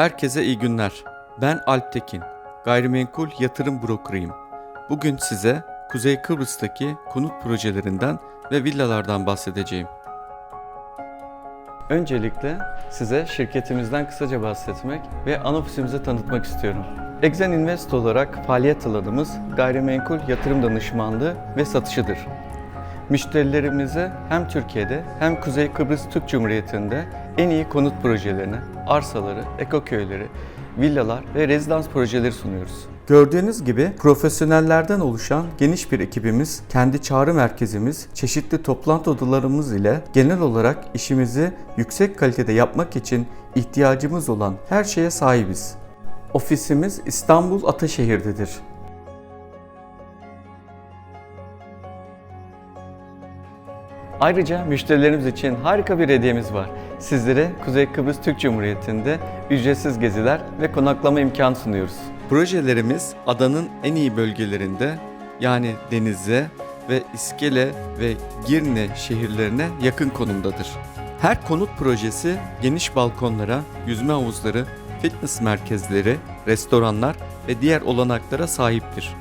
Herkese iyi günler. Ben Alp Tekin. Gayrimenkul yatırım brokerıyım. Bugün size Kuzey Kıbrıs'taki konut projelerinden ve villalardan bahsedeceğim. Öncelikle size şirketimizden kısaca bahsetmek ve ana ofisimizi tanıtmak istiyorum. Exen Invest olarak faaliyet alanımız gayrimenkul yatırım danışmanlığı ve satışıdır. Müşterilerimize hem Türkiye'de hem Kuzey Kıbrıs Türk Cumhuriyeti'nde en iyi konut projelerini, arsaları, ekoköyleri, villalar ve rezidans projeleri sunuyoruz. Gördüğünüz gibi profesyonellerden oluşan geniş bir ekibimiz, kendi çağrı merkezimiz, çeşitli toplantı odalarımız ile genel olarak işimizi yüksek kalitede yapmak için ihtiyacımız olan her şeye sahibiz. Ofisimiz İstanbul Ataşehir'dedir. Ayrıca müşterilerimiz için harika bir hediyemiz var. Sizlere Kuzey Kıbrıs Türk Cumhuriyeti'nde ücretsiz geziler ve konaklama imkanı sunuyoruz. Projelerimiz adanın en iyi bölgelerinde yani denize ve İskele ve Girne şehirlerine yakın konumdadır. Her konut projesi geniş balkonlara, yüzme havuzları, fitness merkezleri, restoranlar ve diğer olanaklara sahiptir.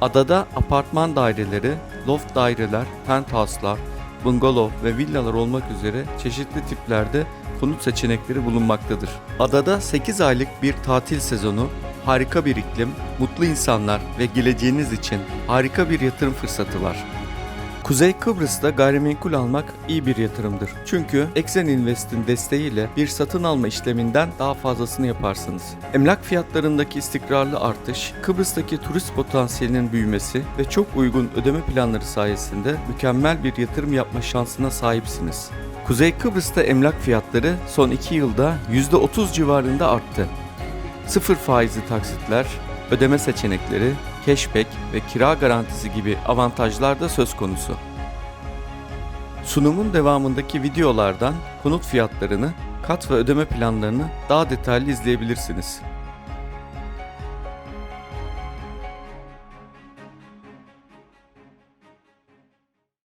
Adada apartman daireleri, loft daireler, penthouse'lar, bungalov ve villalar olmak üzere çeşitli tiplerde konut seçenekleri bulunmaktadır. Adada 8 aylık bir tatil sezonu, harika bir iklim, mutlu insanlar ve geleceğiniz için harika bir yatırım fırsatı var. Kuzey Kıbrıs'ta gayrimenkul almak iyi bir yatırımdır. Çünkü Exen Invest'in desteğiyle bir satın alma işleminden daha fazlasını yaparsınız. Emlak fiyatlarındaki istikrarlı artış, Kıbrıs'taki turist potansiyelinin büyümesi ve çok uygun ödeme planları sayesinde mükemmel bir yatırım yapma şansına sahipsiniz. Kuzey Kıbrıs'ta emlak fiyatları son 2 yılda %30 civarında arttı. Sıfır faizli taksitler, ödeme seçenekleri, cashback ve kira garantisi gibi avantajlar da söz konusu. Sunumun devamındaki videolardan konut fiyatlarını, kat ve ödeme planlarını daha detaylı izleyebilirsiniz.